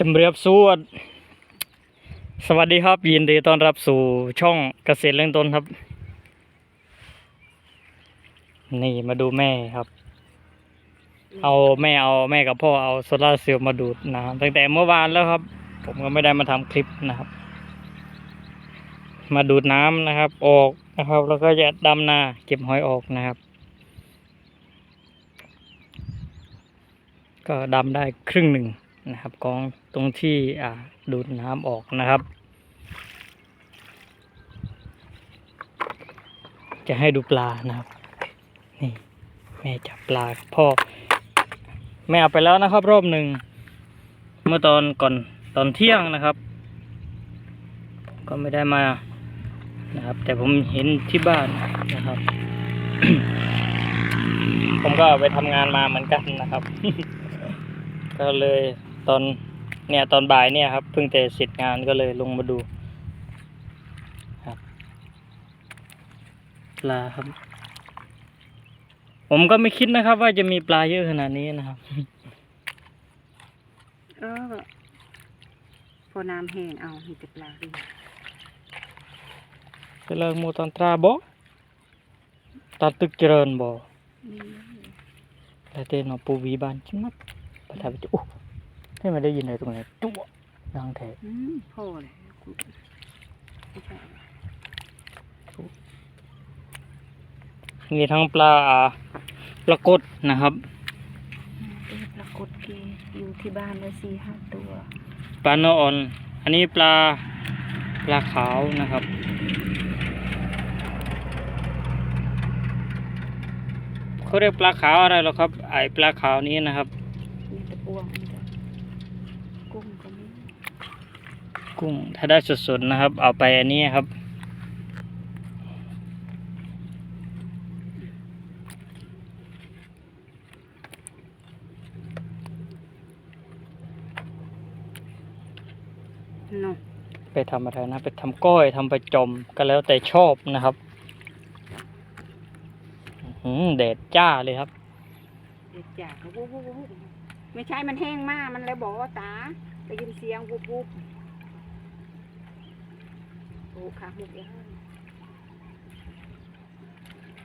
จำเรียบสวดสวัสดีครับยินดีต้อนรับสู่ช่องเกษตรเรื่องต้นครับ นี่มาดูแม่ครับ เอาแม่เอาแม่กับพ่อเอาโซลาเซลล์มาดูดน้ำตั้งแต่เมื่อวานแล้วครับ ผมก็ไม่ได้มาทำคลิปนะครับ มาดูดน้ำนะครับ ออกนะครับ แล้วก็จะดำนาเก็บหอยออกนะครับ ก็ดำได้ครึ่งหนึ่ง นะครับกองตรงที่อ่าดูดน้ำออกนะครับ จะให้ดูปลานะครับ นี่แม่จับปลาพ่อแม่เอาไปแล้วนะครับ รอบหนึ่งเมื่อตอนก่อนตอนเที่ยงนะครับ ก็ไม่ได้มานะครับ แต่ผมเห็นที่บ้านนะครับ ผมก็ไปทำงานมาเหมือนกันนะครับ ก็เลย ตอนเนี่ยตอนบ่ายเนี่ยครับเพิ่งแต่เสร็จงานก็เลยลงมาดูครับปลาครับ ผมก็ไม่คิดนะครับ ว่าจะมีปลาเยอะขนาดนี้นะครับเออพอน้ำแห้งเอามีแต่ปลาดีไปเลิกหมูตอนตราบ่ตัดตึกเจริญบ่นี่แต่เต้นเอาปูวีบานชิมัดประทับใจโอ้ ให้มันได้ยินอะไรตรงไหนจุ๊บดังแท้พ่อเลยมีทั้งปลาปลากดนะครับปลากดเกอยู่ที่บ้านเลยสี่ห้าตัวปลาโนออน อันนี้ปลาปลาขาวนะครับเขาเรียกปลาขาวอะไรหรอครับไอปลาขาวนี้นะครับมีต่ปวงก็มี กุ้ง ถ้าได้สดๆนะครับ เอาไปอันนี้ครับเนาะไปทำอะไรนะ ไปทำก้อยทำไปจอมก็แล้วแต่ชอบนะครับอื้อหือแดดจ้าเลยครับเด็ดจากก็วุบวุบวุบไม่ใช่มันแห้งมากมันเลยบอกว่าตาได้ยินเสียงวุบวุบ โอ้ขาหุบแล้ว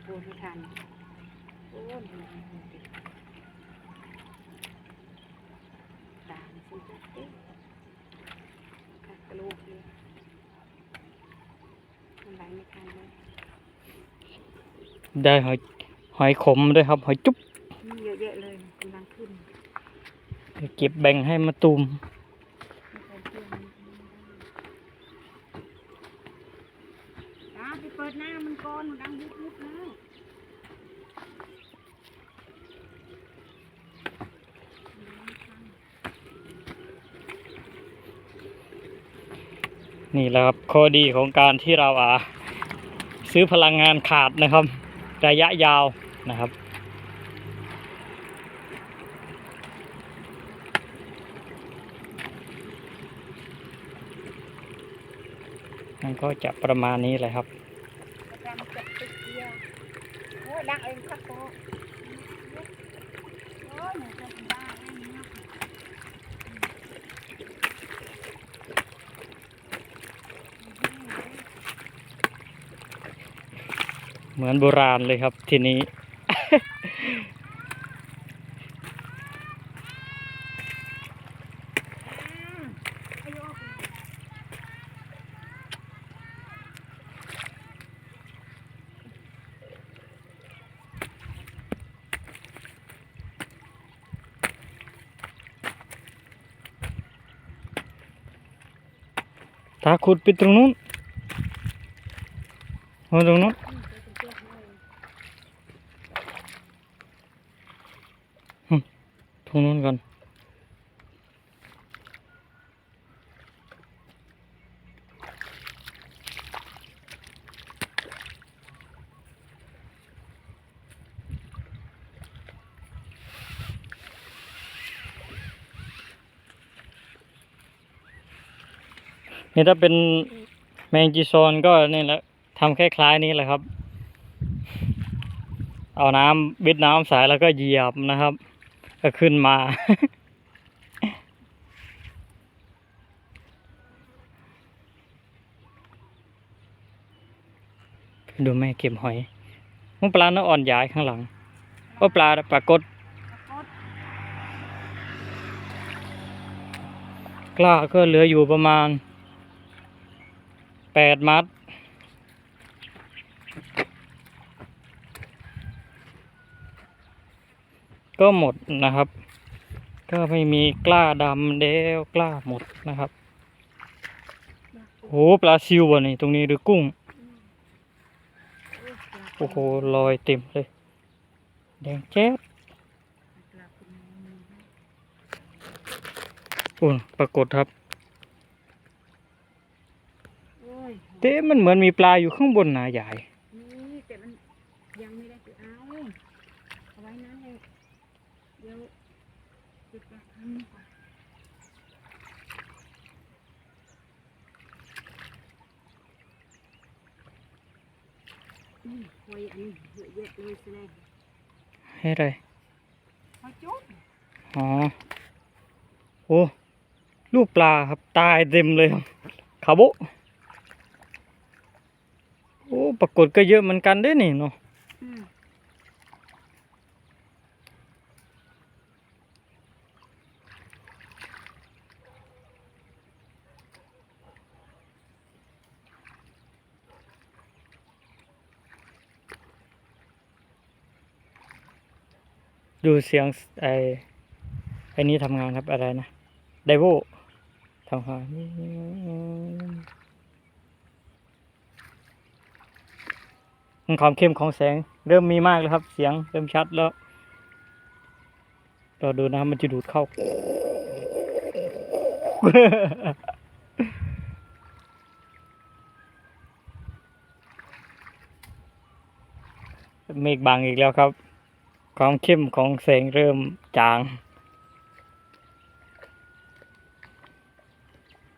โอ้ไม่ทันโอ้ยตามสิจ๊ะเอ๊ะกัดกระโหลกเลยมันไหลไม่ทันเลยได้หอยหอยขมด้วยครับ หอยจุ๊บเยอะแยะเลยกำลังขึ้น เก็บแบ่งให้มาตูมใช่เพื่อนมันตาไปเปิดหน้ามันก่อนมันดังวุบวุบแล้ว นี่แหละครับข้อดีของการที่เราอ่าซื้อพลังงานขาดนะครับ ระยะยาวนะครับมันก็จะประมาณนี้เลยครับดังเองครับโตโอ้ยหนูจะบ้าเองเนาะ เหมือนโบราณเลยครับทีนี้ ถ้าขุดไปตรงนู้นตรงนู้นต รงนู้นก่อน นี่ถ้าเป็นแมงจีซอนก็นี่แหละทำคล้ายๆนี้แหละครับ เอาน้ำบิดน้ำใสแล้วก็เหยียบนะครับ ก็ขึ้นมา ดูแม่เก็บหอยมันปลาเนื้ออ่อนย้ายข้างหลังว่าปลาปลากดกล้าก็เหลืออยู่ประมาณแปดมัด ก็หมดนะครับ ก็ไม่มีกล้าดำเดวกล้าหมดนะครับโหปลาซิวบ่นี่ตรงนี้หรือกุ้ง โอ้โหลอยเต็มเลย แดงแจ๊ดอุ่นปรากฏครับเต้มันเหมือนมีปลาอยู่ข้างบนนะใหญ่นี่แต่มันยังไม่ได้ไปเอาเอาไว้นั้นเลย เดี๋ยวเก็บไปทำก่อนนี่หอยอันนี้เยอะแยะเลยสิแน่ให้ไรหอยจุ๊บอ๋อโอ้ลูกปลาครับตายเต็มเลยครับขาโบะโอ้ปรากฏก็เยอะเหมือนกันเด้นี่เนาะ อืม ดูเสียงไอไอนี้ทำงานครับอะไรนะไดโวทำงานความเข้มของแสงเริ่มมีมากแล้วครับ เสียงเริ่มชัดแล้วรอดูนะครับมันจะดูดเข้า เมฆบังอีกแล้วครับ ความเข้มของแสงเริ่มจาง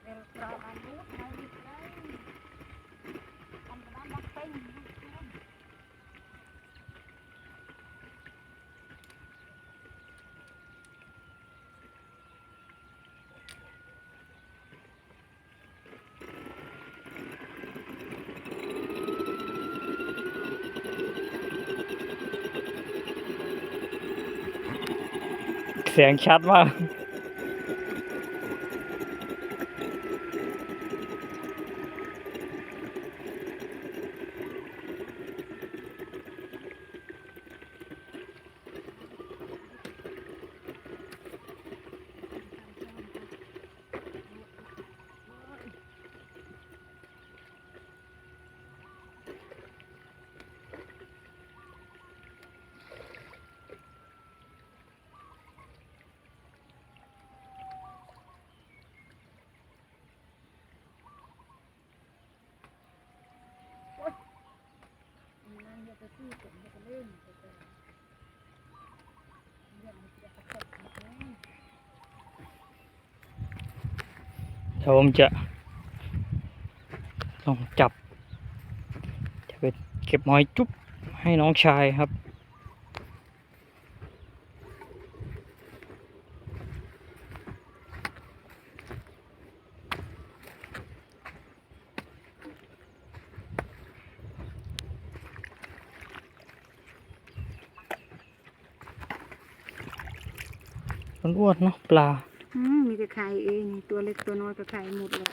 เดี๋ยวเราเอาลูกเอาลูกเอาทำกระดานบักเป้งลูกเอา เสียงชัดมาก ที่ผมจะเล่นไปแต่เรื่องมันจะประทบกระทั่งเดี๋ยวผมจะลองจับ จะไปเก็บหอยจุ๊บให้น้องชายครับ อ้วนๆเนาะปลา อืมมีแต่ไข่เองตัวเล็กตัวน้อยก็ไข่หมดเลย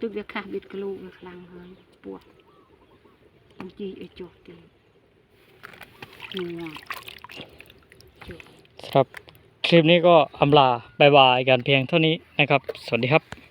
ตึกเดียวค่ะบิดกระลูกกระคลังเฮ้ยปวดมันจีไอจกตีหัวจกครับ คลิปนี้ก็อำลาบายบายกันเพียงเท่านี้นะครับ สวัสดีครับ